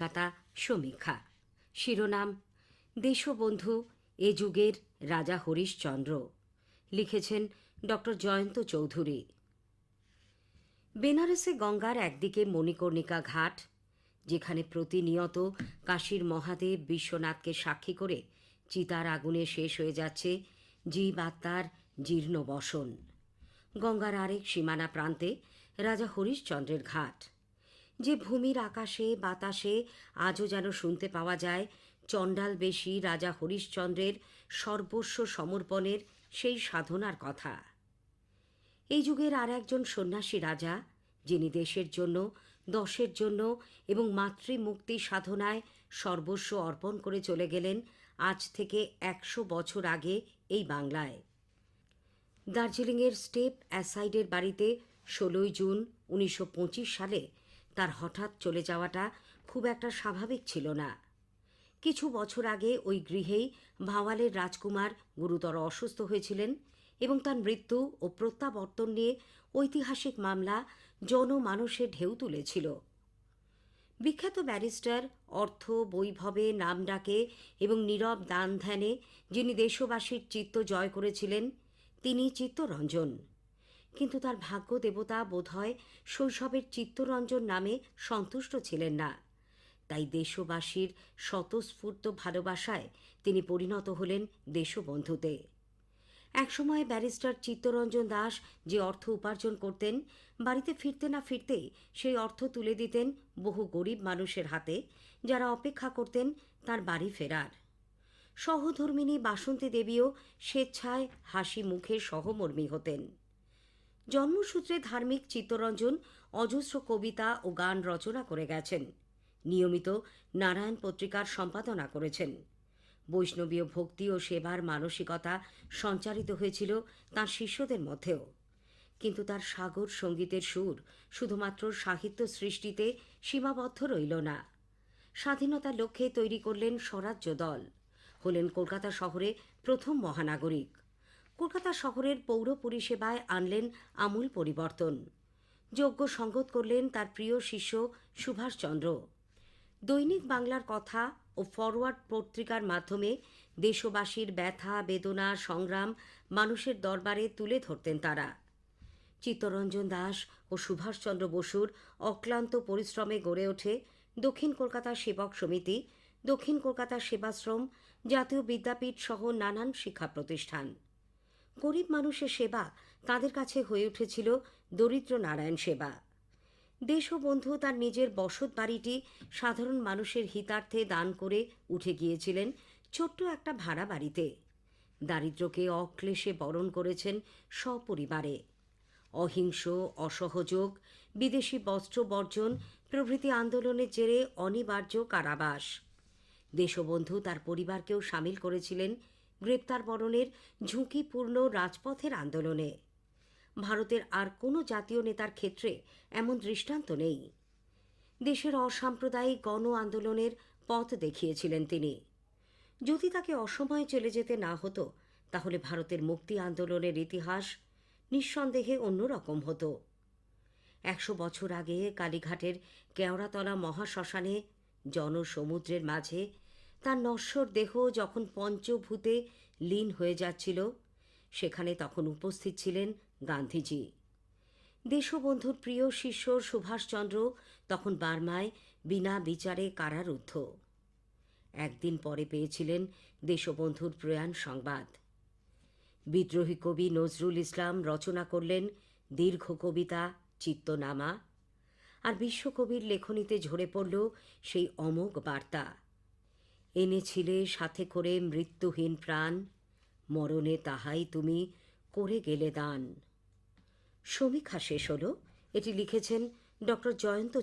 কলকাতা সমীক্ষা। শিরোনাম, দেশবন্ধু এ যুগের রাজা হরিশচন্দ্র। লিখেছেন ডক্টর জয়ন্ত চৌধুরী। বেনারসে গঙ্গার একদিকে মণিকর্ণিকা ঘাট, যেখানে প্রতিনিয়ত কাশীর মহাদেব বিশ্বনাথকে সাক্ষী করে চিতার আগুনে শেষ হয়ে যাচ্ছে জীব আত্মার জীর্ণ বসন গঙ্গার আরেক সীমানা প্রান্তে রাজা হরিশচন্দ্রের ঘাট। যে ভূমির আকাশে, বাতাসে আজও যেন শুনতে পাওয়া যায় চণ্ডাল বেশি রাজা হরিশ্চন্দ্রের সর্বস্ব সমর্পণের সেই সাধনার কথা। এই যুগের আর একজন সন্ন্যাসী রাজা, যিনি দেশের জন্য, দশের জন্য এবং মাতৃমুক্তি সাধনায় সর্বস্ব অর্পণ করে চলে গেলেন আজ থেকে একশো বছর আগে এই বাংলায়। দার্জিলিংয়ের স্টেপ অ্যাসাইডের বাড়িতে ষোলোই জুন উনিশশো পঁচিশ সালে তার হঠাৎ চলে যাওয়াটা খুব একটা স্বাভাবিক ছিল না। কিছু বছর আগে ওই গৃহেই ভাওয়ালের রাজকুমার গুরুতর অসুস্থ হয়েছিলেন এবং তার মৃত্যু ও প্রত্যাবর্তন নিয়ে ঐতিহাসিক মামলা জনমানসে ঢেউ তুলেছিল। বিখ্যাত ব্যারিস্টার অর্থ, বৈভবে, নাম ডাকে এবং নীরব দান ধ্যানে যিনি দেশবাসীর চিত্ত জয় করেছিলেন, তিনি চিত্তরঞ্জন। কিন্তু তার ভাগ্য দেবতা বোধহয় শৈশবের চিত্তরঞ্জন নামে সন্তুষ্ট ছিলেন না। তাই দেশবাসীর স্বতঃস্ফূর্ত ভালোবাসায় তিনি পরিণত হলেন দেশবন্ধুতে। একসময় ব্যারিস্টার চিত্তরঞ্জন দাস যে অর্থ উপার্জন করতেন, বাড়িতে ফিরতে না ফিরতেই সেই অর্থ তুলে দিতেন বহু গরিব মানুষের হাতে, যারা অপেক্ষা করতেন তার বাড়ি ফেরার। সহধর্মিনী বাসন্তী দেবীও স্বেচ্ছায় হাসি মুখে সহমর্মী হতেন। জন্মসূত্রে ধার্মিক চিত্তরঞ্জন, অজস্র কবিতা ও গান রচনা করে গেছেন। নিয়মিত নারায়ণ পত্রিকার সম্পাদনা করেছেন। বৈষ্ণবীয় ভক্তি ও সেবার মানসিকতা সঞ্চারিত হয়েছিল তার শিষ্যদের মধ্যেও। কিন্তু তার সাগর সঙ্গীতের সুর শুধুমাত্র সাহিত্য সৃষ্টিতে সীমাবদ্ধ রইল না। স্বাধীনতার লক্ষ্যে তৈরি করলেন স্বরাজ্য দল। হলেন কলকাতা শহরে প্রথম মহানাগরিক। কলকাতা শহরের পৌর পরিষেবায় আনলেন আমূল পরিবর্তন। যোগ্য সঙ্গত করলেন তার প্রিয় শিষ্য সুভাষচন্দ্র দৈনিক বাংলার কথা ও ফরওয়ার্ড পত্রিকার মাধ্যমে দেশবাসীর ব্যথা, বেদনা, সংগ্রাম মানুষের দরবারে তুলে ধরতেন তারা। চিত্তরঞ্জন দাস ও সুভাষচন্দ্র বসুর অক্লান্ত পরিশ্রমে গড়ে ওঠে দক্ষিণ কলকাতা সেবক সমিতি, দক্ষিণ কলকাতা সেবাশ্রম, জাতীয় বিদ্যাপীঠ সহ নানান শিক্ষা প্রতিষ্ঠান। গরিব মানুষের সেবা তাদের কাছে হয়ে উঠেছিল দরিদ্র নারায়ণ সেবা। দেশবন্ধু তার নিজের বসত বাড়িটি সাধারণ মানুষের হিতার্থে দান করে উঠে গিয়েছিলেন ছোট্ট একটা ভাড়া বাড়িতে। দারিদ্র্যকে অক্লেশে বরণ করেছেন সপরিবারে। অহিংস, অসহযোগ, বিদেশি বস্ত্র বর্জন, প্রভৃতি আন্দোলনের জেরে অনিবার্য কারাবাস। দেশবন্ধু তার পরিবারকেও সামিল করেছিলেন গ্রেপ্তার বরণের ঝুঁকিপূর্ণ রাজপথের আন্দোলনে। ভারতের আর কোনো জাতীয় নেতার ক্ষেত্রে এমন দৃষ্টান্ত নেই। দেশের অসাম্প্রদায়িক গণ আন্দোলনের পথ দেখিয়েছিলেন তিনি। যদি তাকে অসময়ে চলে যেতে না হতো, তাহলে ভারতের মুক্তি আন্দোলনের ইতিহাস নিঃসন্দেহে অন্যরকম হতো। একশো বছর আগে কালীঘাটের কেওড়াতলা মহাশ্মশানে জনসমুদ্রের মাঝে তার নশ্বর দেহ যখন পঞ্চভূতে লীন হয়ে যাচ্ছিল, সেখানে তখন উপস্থিত ছিলেন গান্ধীজি। দেশবন্ধুর প্রিয় শিষ্য সুভাষচন্দ্র তখন বার্মায় বিনা বিচারে কারারুদ্ধ। একদিন পরে পেয়েছিলেন দেশবন্ধুর প্রয়াণ সংবাদ। বিদ্রোহী কবি নজরুল ইসলাম রচনা করলেন দীর্ঘ কবিতা চিত্তনামা। আর বিশ্বকবির লেখনীতে ঝরে পড়ল সেই অমোঘ বার্তা। এনেছিলে সাথে করে মৃত্যুহীন প্রাণ। মরণে তাহাই তুমি করে গেলে দান। সমীক্ষা শেষ হল। এটি লিখেছেন ডক্টর জয়ন্ত